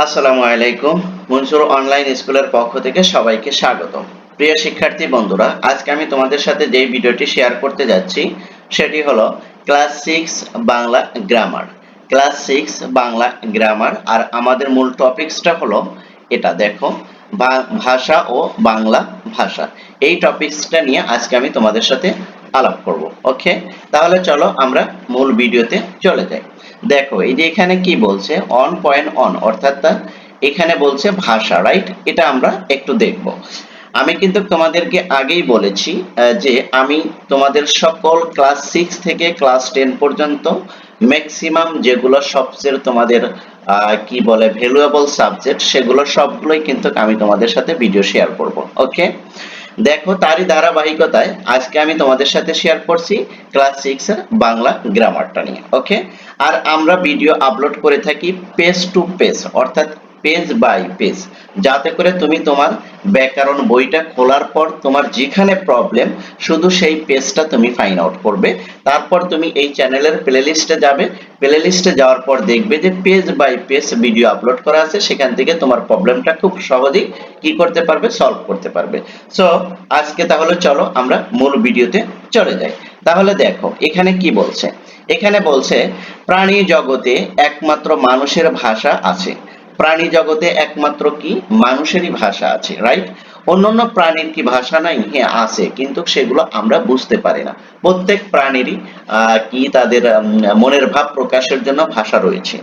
আসসালামু আলাইকুম। মনসুর অনলাইন স্কুলের পক্ষ থেকে সবাইকে স্বাগতম। প্রিয় শিক্ষার্থী বন্ধুরা, আজকে আমি তোমাদের সাথে যেই ভিডিওটি শেয়ার করতে যাচ্ছি, সেটি হলো class six Bangla grammar. Class six Bangla grammar, আর আমাদের মূল টপিকসটা হলো এটা, দেখো ভাষা ও বাংলা ভাষা। এই টপিকসটা নিয়ে আজকে আমি তোমাদের সাথে আলাপ করব, ওকে? তাহলে চলো আমরা মূল ভিডিওতে চলে যাই। দেখো, এই যে এখানে কি বলছে? অন পয়েন্ট অন অর্থাৎ এখানে বলছে ভাষা রাইট এটা আমরা একটু দেখব। আমি কিন্তু তোমাদেরকে আগেই বলেছি যে আমি তোমাদের সকল ক্লাস সিক্স থেকে ক্লাস টেন পর্যন্ত ম্যাক্সিমাম যেগুলো সবচেয়ে তোমাদের কি বলে ভ্যালুয়েবল সাবজেক্ট সেগুলো সবগুলোই কিন্তু আমি তোমাদের সাথে ভিডিও শেয়ার করব ওকে দেখো তারই ধারাবাহিকতায় আজকে আমি তোমাদের সাথে শেয়ার করছি ক্লাস সিক্স এর বাংলা গ্রামারটা নিয়ে ওকে আর আমরা ভিডিও আপলোড করে থাকি পেজ টু পেজ অর্থাৎ পেজ বাই পেজ যাতে করে তুমি তোমার ব্যাকরণ বইটা খোলার পর তোমার যেখানে প্রবলেম শুধু সেই পেজটা তুমি ফাইন্ড আউট করবে। তারপর তুমি এই চ্যানেলের প্লেলিস্টে যাবে। প্লেলিস্টে যাওয়ার পর দেখবে যে page by page video upload করা আছে। সেখান থেকে তোমার প্রবলেমটা খুব সহজেই কি করতে পারবে সলভ করতে পারবে। সো আজকে তাহলে চলো আমরা মূল ভিডিওতে চলে যাই। তাহলে দেখো, এখানে কি বলছে? এখানে বলছে, প্রাণী জগতে একমাত্র মানুষের ভাষা আছে। প্রাণী জগতে একমাত্র কি? মানুষেরই ভাষা আছে রাইট অন্যান্য প্রাণীর কি ভাষা নাই? হ্যাঁ আছে, কিন্তু সেগুলো আমরা বুঝতে পারি না। প্রত্যেক প্রাণীরই কি তাদের মনের ভাব প্রকাশের জন্য ভাষা রয়েছে,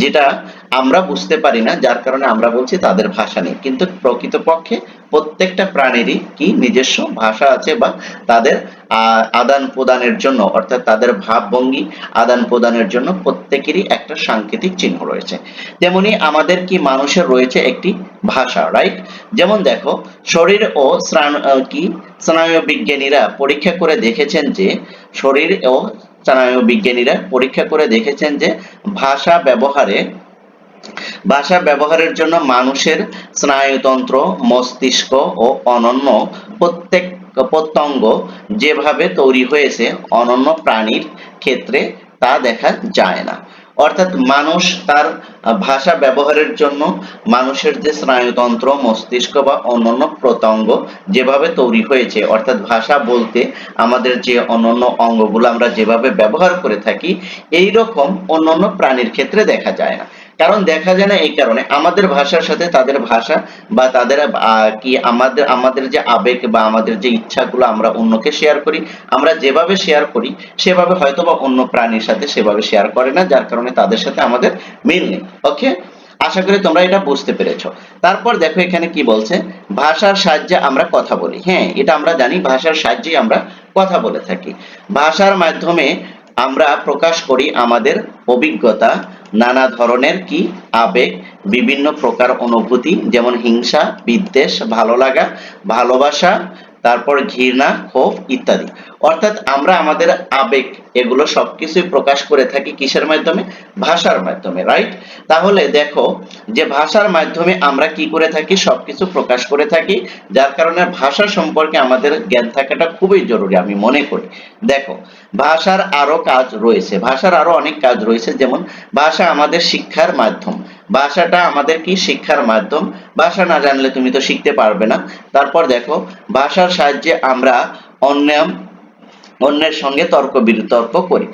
যেটা আমরা বুঝতে পারি না, যার কারণে আমরা বলছি তাদের ভাষা নেই। কিন্তু প্রকৃতপক্ষে প্রত্যেকটা প্রাণীরই কি নিজস্ব ভাষা আছে বা তাদের আদান প্রদানের জন্য, অর্থাৎ তাদের ভাবভঙ্গি আদান প্রদানের জন্য প্রত্যেকেরই একটা সাংকেতিক চিহ্ন রয়েছে। তেমনি আমাদের কি মানুষের রয়েছে একটি ভাষা রাইট যেমন দেখো, শরীর ও কি স্নায়ু বিজ্ঞানীরা পরীক্ষা করে দেখেছেন যে, শরীর ও স্নায়ু বিজ্ঞানীরা পরীক্ষা করে দেখেছেন যে, ভাষা ব্যবহারে ভাষা ব্যবহারের জন্য মানুষের স্নায়ুতন্ত্র, মস্তিষ্ক ও অনন্য প্রত্যেক প্রত্যঙ্গ যেভাবে তৈরি হয়েছে অনন্য প্রাণীর ক্ষেত্রে তা দেখা যায় না। অর্থাৎ মানুষ তার ভাষা ব্যবহারের জন্য মানুষের যে স্নায়ুতন্ত্র, মস্তিষ্ক বা অন্যান্য প্রত্যঙ্গ যেভাবে তৈরি হয়েছে, অর্থাৎ ভাষা বলতে আমাদের যে অন্যান্য অঙ্গগুলো আমরা যেভাবে ব্যবহার করে থাকি এই রকম অন্যান্য প্রাণীর ক্ষেত্রে দেখা যায় না। কারণ দেখা যায় না এই কারণে। আমাদের ভাষার সাথে তাদের ভাষা বা তাদের কি আমাদের আমাদের যে আবেগ বা আমাদের যে ইচ্ছাগুলো আমরা অন্যকে শেয়ার করি, আমরা যেভাবে শেয়ার করি, সেভাবে হয়তো বা অন্য প্রাণীর সাথে সেভাবে শেয়ার করে না, যার কারণে তাদের সাথে আমাদের মিল নেই। ওকে আশা করি তোমরা এটা বুঝতে পেরেছ। তারপর দেখো এখানে কি বলছে? ভাষার সাহায্যে আমরা কথা বলি। হ্যাঁ এটা আমরা জানি, ভাষার সাহায্যে আমরা কথা বলে থাকি। ভাষার মাধ্যমে আমরা প্রকাশ করি আমাদের অভিজ্ঞতা নানা ধরনের কি? আবেগ বিভিন্ন প্রকার অনুভূতি যেমন হিংসা বিদ্বেষ ভালো লাগা ভালোবাসা তারপর ঘৃণা, ক্ষোভ ইত্যাদি। অর্থাৎ আমরা আমাদের আবেগ, এগুলো সবকিছুই প্রকাশ করে থাকি কিসের মাধ্যমে? ভাষার মাধ্যমে রাইট তাহলে দেখো যে ভাষার মাধ্যমে আমরা কি করে থাকি? সবকিছু প্রকাশ করে থাকি, যার কারণে ভাষা সম্পর্কে আমাদের জ্ঞান থাকাটা খুবই জরুরি, আমি মনে করি। দেখো, ভাষার আরও কাজ রয়েছে, ভাষার আরও অনেক কাজ রয়েছে, যেমন ভাষা আমাদের শিক্ষার মাধ্যম। ভাষাটা আমাদের কি শিক্ষার মাধ্যম? ভাষা না জানলে তুমি তো শিখতে পারবে না। তারপর দেখো, ভাষার সাহায্যে আমরা অন্য অন্যের সঙ্গে তর্ক বিতর্ক করি।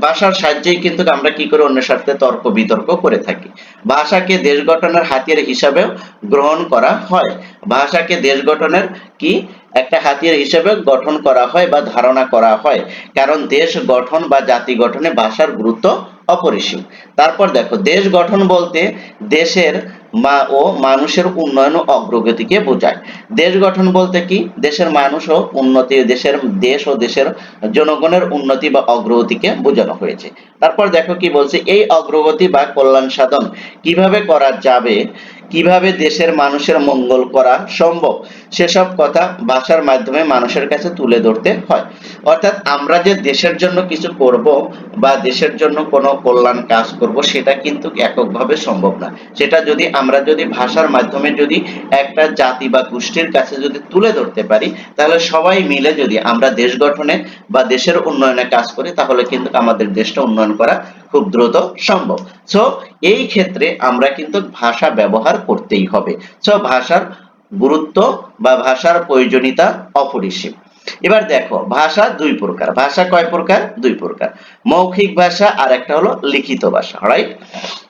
ভাষার সাহায্যেই কিন্তু আমরা কি করি? অন্যের সাথে তর্ক বিতর্ক করে থাকি। ভাষাকে দেশ গঠনের হাতিয়ার হিসাবেও গ্রহণ করা হয়। ভাষাকে দেশ গঠনের কি? একটা হাতিয়ার হিসেবে গঠন করা হয় বা ধারণা করা হয়। কারণ দেশ গঠন বা জাতি গঠনে ভাষার গুরুত্ব অপরিসীম। তারপর দেখো, দেশ গঠন বলতে দেশের মা ও মানুষের উন্নয়ন ও অগ্রগতিকে বোঝায়। দেশ গঠন বলতে কি? দেশের মানুষ ও উন্নতি, দেশের দেশ ও দেশের জনগণের উন্নতি বা অগ্রগতিকে বোঝানো হয়েছে। তারপর দেখো কি বলছে, এই অগ্রগতি বা কল্যাণ সাধন কীভাবে করা যাবে? কীভাবে দেশের মানুষের মঙ্গল করা সম্ভব? সেসব কথা ভাষার মাধ্যমে মানুষের কাছে তুলে ধরতে হয়। অর্থাৎ আমরা যে দেশের জন্য কিছু করব বা দেশের জন্য কোনো কল্যাণ কাজ করব, সেটা কিন্তু এককভাবে সম্ভব না। সেটা যদি আমরা যদি ভাষার মাধ্যমে যদি একটা জাতি বা গোষ্ঠীর কাছে যদি তুলে ধরতে পারি, তাহলে সবাই মিলে যদি আমরা দেশ গঠনে বা দেশের উন্নয়নে কাজ করি, তাহলে কিন্তু আমাদের দেশটা উন্নয়ন করা খুব দ্রুত সম্ভব। সো এই ক্ষেত্রে আমরা কিন্তু ভাষা ব্যবহার করতেই হবে। সো ভাষার গুরুত্ব বা ভাষার প্রয়োজনীয়তা অপরিসীম। এবার দেখো, ভাষা দুই প্রকার। ভাষা কয় প্রকার? দুই প্রকার। মৌখিক ভাষা আর একটা হলো লিখিত ভাষা রাইট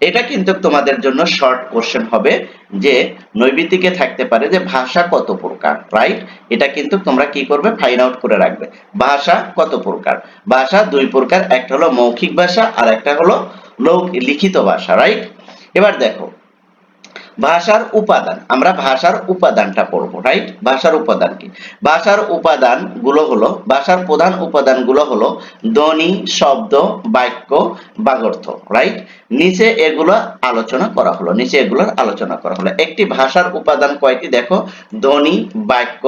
এটা কিন্তু তোমাদের জন্য শর্ট কোশ্চেন হবে যে নৈবিতিকে থাকতে পারে যে ভাষা কত প্রকার রাইট এটা কিন্তু তোমরা কি করবে? ফাইন আউট করে রাখবে। ভাষা কত প্রকার? ভাষা দুই প্রকার, একটা হলো মৌখিক ভাষা আর একটা হলো লৌক- লিখিত ভাষা রাইট এবার দেখো ভাষার উপাদান, আমরা ভাষার উপাদানটা পড়ব রাইট ভাষার উপাদান কি? ভাষার উপাদানগুলো হলো, ভাষার প্রধান উপাদানগুলো হলো ধ্বনি, শব্দ, বাক্য, বাগর্থ রাইট নিচে এগুলো আলোচনা করা হলো, নিচে এগুলোর আলোচনা করা হলো। একটি ভাষার উপাদান কয়টি? দেখো, ধ্বনি, বাক্য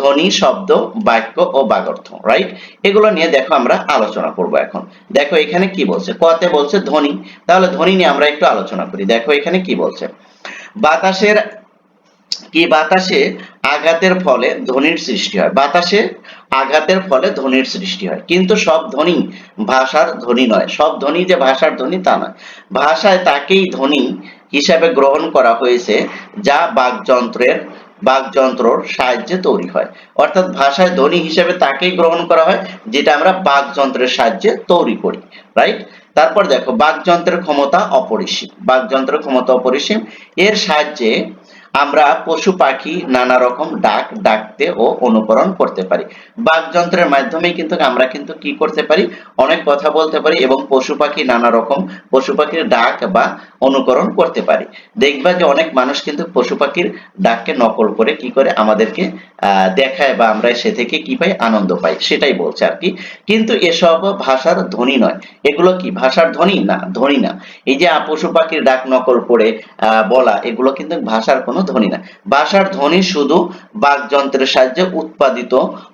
ধ্বনি, শব্দ, বাক্য ও বাগর্থ রাইট এগুলো নিয়ে দেখো আমরা আলোচনা করব এখন। দেখো এখানে কি বলছে? কতে বলছে ধ্বনি। তাহলে ধ্বনি নিয়ে আমরা একটু আলোচনা করি। দেখো এখানে কি বলছে? বাতাসের কি বাতাসে আঘাতের ফলে ধ্বনির সৃষ্টি হয়? বাতাসে আঘাতের ফলে ধ্বনির সৃষ্টি হয়। কিন্তু সব ধ্বনি ভাষার ধ্বনি নয়। সব ধ্বনি যে ভাষার ধ্বনি তা নয়। ভাষায় তাকেই ধ্বনি হিসাবে গ্রহণ করা হয়েছে, যা বাকযন্ত্রের, বাকযন্ত্রর সাহায্যে তৈরি হয়। অর্থাৎ ভাষায় ধ্বনি হিসেবে তাকেই গ্রহণ করা হয়, যেটা আমরা বাকযন্ত্রের সাহায্যে তৈরি করি রাইট তারপর দেখো বাকযন্ত্রের ক্ষমতা অপরিসীম। বাকযন্ত্রের ক্ষমতা অপরিসীম। এর সাহায্যে আমরা পশু পাখি নানা রকম ডাক ডাকতে ও অনুকরণ করতে পারি। বাকযন্ত্রের মাধ্যমে কিন্তু আমরা কিন্তু কি করতে পারি? অনেক কথা বলতে পারি এবং পশু পাখি নানা রকম পশু পাখির ডাক বা অনুকরণ করতে পারি। দেখবা যে অনেক মানুষ কিন্তু পশু পাখির ডাককে নকল করে কি করে আমাদেরকে দেখায় বা আমরা সে থেকে কি পাই? আনন্দ পাই। সেটাই বলছে আর কি। কিন্তু এসব ভাষার ধ্বনি নয়। এগুলো কি? ভাষার ধ্বনি? না ধ্বনি না। এই যে পশু পাখির ডাক নকল করে বলা, এগুলো কিন্তু ভাষার কোনো ধ্বনি না। ভাষার ধ্বনি শুধু বাকযন্ত্রের সাহায্যে উৎপাদিত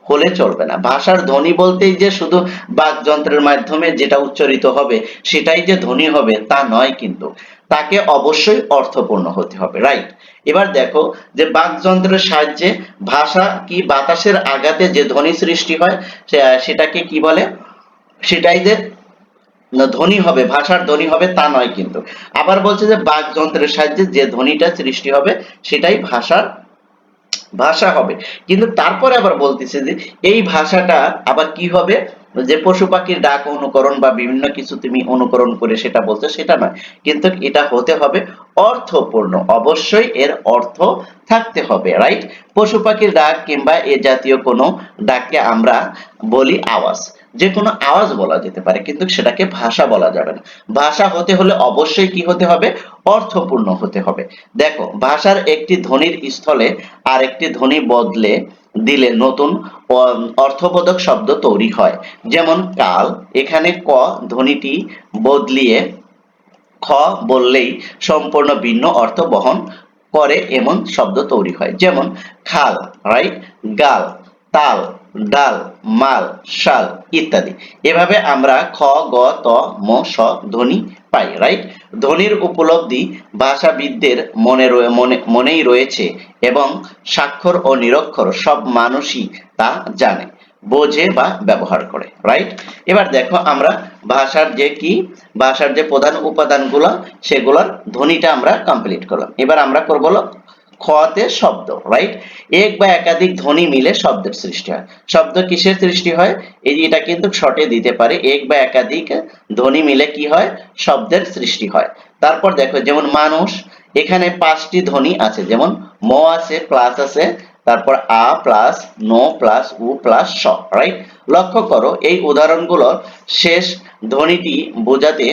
হলে চলবে না। ভাষার ধ্বনি বলতেই যে শুধু বাকযন্ত্রের মাধ্যমে যেটা উচ্চারিত হবে, সেটাই যে ধ্বনি হবে, তা নয় কিন্তু। তাকে অবশ্যই অর্থপূর্ণ হতে হবে রাইট এবার দেখো যে বাকযন্ত্রের সাহায্যে ভাষা কি বাতাসের আঘাতে যে ধ্বনি সৃষ্টি হয় সেটাকে কি বলে? সেটাই যে ধ্বনি হবে, ভাষার ধ্বনি হবে তা নয় কিন্তু। আবার বলছে যে বাকযন্ত্রের সাহায্যে যে ধ্বনিটা সৃষ্টি হবে, সেটাই ভাষার, ভাষা হবে। কিন্তু তারপরে আবার বলতেছে যে এই ভাষাটা আবার কি হবে? যে পশু পাখির ডাক অনুকরণ বা বিভিন্ন কিছু তুমি অনুকরণ করে সেটা বলছো, সেটা নয়। কিন্তু এটা হতে হবে অর্থপূর্ণ। অবশ্যই এর অর্থ থাকতে হবে রাইট পশু পাখির ডাক কিংবা এ জাতীয় কোনো ডাককে আমরা বলি আওয়াজ। যে কোনো আওয়াজ বলা যেতে পারে, কিন্তু সেটাকে ভাষা বলা যাবে না। ভাষা হতে হলে অবশ্যই কি হতে হবে? অর্থপূর্ণ হতে হবে। দেখো, ভাষার একটি ধ্বনির স্থলে আর একটি ধ্বনি বদলে দিলে নতুন অর্থবোধক শব্দ তৈরি হয়। যেমন কাল, এখানে ক ধ্বনিটি বদলিয়ে খ বললেই সম্পূর্ণ ভিন্ন অর্থ বহন করে এমন শব্দ তৈরি হয়। যেমন খাল রাইট গাল, তাল ডাল, মাল, শাল ইত্যাদি। এভাবে আমরা খ, গ, ত, ম, স, ধ্বনি পাই রাইট ধ্বনির উপলব্ধি ভাষাবিদদের মনে মনে, মনেই রয়েছে এবং স্বাক্ষর ও নিরক্ষর সব মানুষই তা জানে, বোঝে বা ব্যবহার করে রাইট এবার দেখো আমরা ভাষার যে কি, ভাষার যে প্রধান উপাদানগুলো, সেগুলোর ধ্বনিটা আমরা কমপ্লিট করলাম। এবার আমরা করব খতে শব্দ রাইট এক বা একাধিক ধ্বনি মিলে শব্দের সৃষ্টি হয়। শব্দ কিসের সৃষ্টি হয়? এই এটা কিন্তু শর্টে দিতে পারে। এক বা একাধিক ধ্বনি মিলে কি হয়? শব্দের সৃষ্টি হয়। তারপর দেখো, যেমন মানুষ, এখানে পাঁচটি ধ্বনি আছে। যেমন ম আছে, প্লাস আছে, তারপর আ প্লাস নো প্লাস উ প্লাস স রাইট লক্ষ্য করো, এই উদাহরণগুলোর শেষ ধ্বনিটি বোঝাতে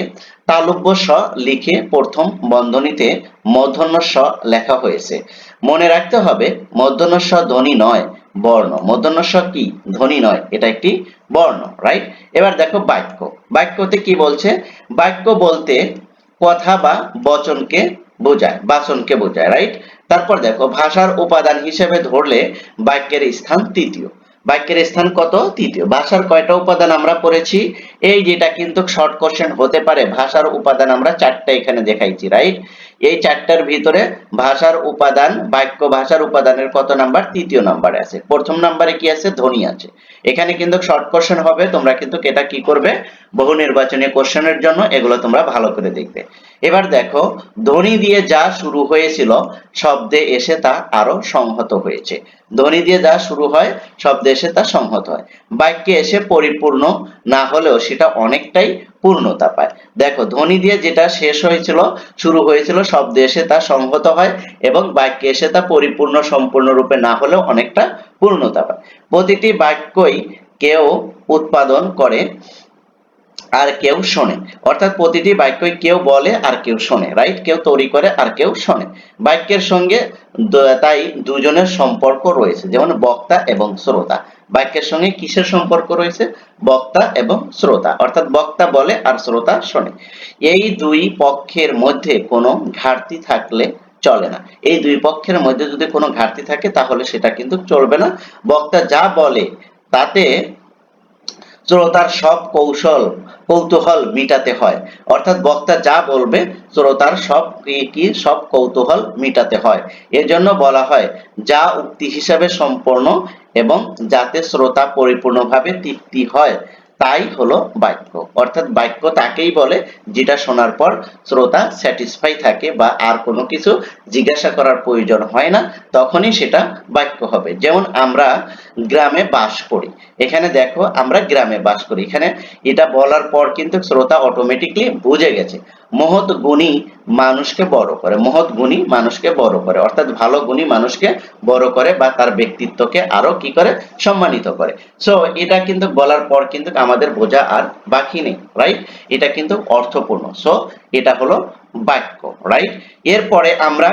তালব্য স লিখে প্রথম বন্ধনীতে মূর্ধন্য স লেখা হয়েছে। মনে রাখতে হবে মূর্ধন্য স ধ্বনি নয়, বর্ণ। মূর্ধন্য স কি? ধ্বনি নয়, এটা একটি বর্ণ রাইট এবার দেখো বাক্য। বাক্যতে কি বলছে? বাক্য বলতে কথা বা বচনকে বোঝায়, বাচনকে বোঝায় রাইট তারপর দেখো, ভাষার উপাদান হিসেবে ধরলে বাক্যের স্থান তৃতীয়। বাক্যের স্থান কত? তৃতীয়। ভাষার কয়টা উপাদান আমরা পড়েছি? এই যেটা কিন্তু শর্ট কোশ্চেন হতে পারে, ভাষার উপাদান আমরা চারটা এখানে দেখাইছি রাইট এই চারটার ভিতরে ভাষার উপাদান, বাক্য ভাষার উপাদানের কত নাম্বার? তৃতীয় নাম্বারে আছে। প্রথম নাম্বারে কি আছে? ধ্বনি আছে। এখানে কিন্তু শর্ট কোশ্চেন হবে, তোমরা কিন্তু এটা কি করবে? বহু নির্বাচনী কোশ্চেনের জন্য এগুলো তোমরা ভালো করে দেখবে। এবার দেখো, ধ্বনি দিয়ে যা শুরু হয়েছিল, শব্দে এসে তা আরও সংহত হয়েছে। ধ্বনি দিয়ে যা শুরু হয়, শব্দে এসে তা সংহত হয়। বাক্যে এসে পরিপূর্ণ, না হলেও সেটা অনেকটাই পূর্ণতা পায়। দেখো, ধ্বনি দিয়ে যেটা শেষ হয়েছিল, শুরু হয়েছিল, শব্দে এসে তা সংহত হয় এবং বাক্যে এসে তা পরিপূর্ণ, সম্পূর্ণরূপে না হলেও অনেকটা পূর্ণতা পায়। প্রতিটি বাক্যই কেউ উৎপাদন করে আর কেউ শোনে। অর্থাৎ প্রতিটি বাক্যই কেউ বলে আর কেউ শোনে রাইট কেউ তৈরি করে আর কেউ শোনে। বাক্যের সঙ্গে তাই দুজনের সম্পর্ক রয়েছে, যেমন বক্তা এবং শ্রোতা। বাক্যের সঙ্গে কিসের সম্পর্ক রয়েছে? বক্তা এবং শ্রোতা। অর্থাৎ বক্তা বলে আর শ্রোতা শোনে। এই দুই পক্ষের মধ্যে কোনো ঘাটতি থাকলে চলে না। এই দুই পক্ষের মধ্যে যদি কোনো ঘাটতি থাকে, তাহলে সেটা কিন্তু চলবে না। বক্তা যা বলে, তাতে শ্রোতার সব কৌশল, কৌতূহল মিটাতে হয়। অর্থাৎ বক্তা যা বলবে শ্রোতার সব কি সব কৌতূহল মিটাতে হয়। এজন্য বলা হয়, যা উক্তি হিসাবে সম্পূর্ণ এবং যাতে শ্রোতা পরিপূর্ণভাবে তৃপ্তি হয় তাই হলো বাক্য। অর্থাৎ বাক্য তাকেই বলে যেটা শোনার পর শ্রোতা স্যাটিসফাই থাকে বা আর কোনো কিছু জিজ্ঞাসা করার প্রয়োজন হয় না, তখনই সেটা বাক্য হবে। যেমন আমরা গ্রামে বাস করি। এখানে দেখো আমরা গ্রামে বাস করি। এখানে এটা বলার পর কিন্তু শ্রোতা অটোমেটিকলি বুঝে গেছে। মহৎ গুণী মানুষকে বড় করে, মহৎ গুণী মানুষকে বড় করে, অর্থাৎ ভালো গুণী মানুষকে বড় করে বা তার ব্যক্তিত্বকে আরও কি করে? সম্মানিত করে। সো এটা কিন্তু বলার পর কিন্তু আমাদের বোঝা আর বাকি নেই রাইট এটা কিন্তু অর্থপূর্ণ। সো এটা হলো বাক্য রাইট এরপরে আমরা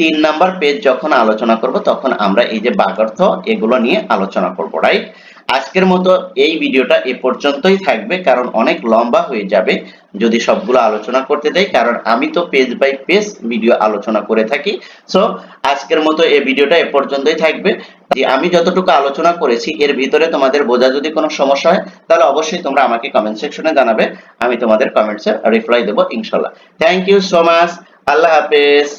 তিন নাম্বার পেজ যখন আলোচনা করব, তখন আমরা এই যে বাগার্থ, এগুলো নিয়ে আলোচনা করব রাইট আজকের মতো এই ভিডিওটা এ পর্যন্তই থাকবে, কারণ অনেক লম্বা হয়ে যাবে যদি সবগুলো আলোচনা করতে যাই কারণ আমি তো পেজ বাই পেজ ভিডিও আলোচনা করে থাকি। সো আজকের মতো এই ভিডিওটা এ পর্যন্তই থাকবে। যে আমি যতটুকু আলোচনা করেছি, এর ভিতরে তোমাদের বোঝা যদি কোনো সমস্যা হয়, তাহলে অবশ্যই তোমরা আমাকে কমেন্ট সেকশনে জানাবে। আমি তোমাদের কমেন্টসে রিপ্লাই দেবো, ইনশাল্লাহ। থ্যাংক ইউ সো মাচ আল্লাহ হাফেজ।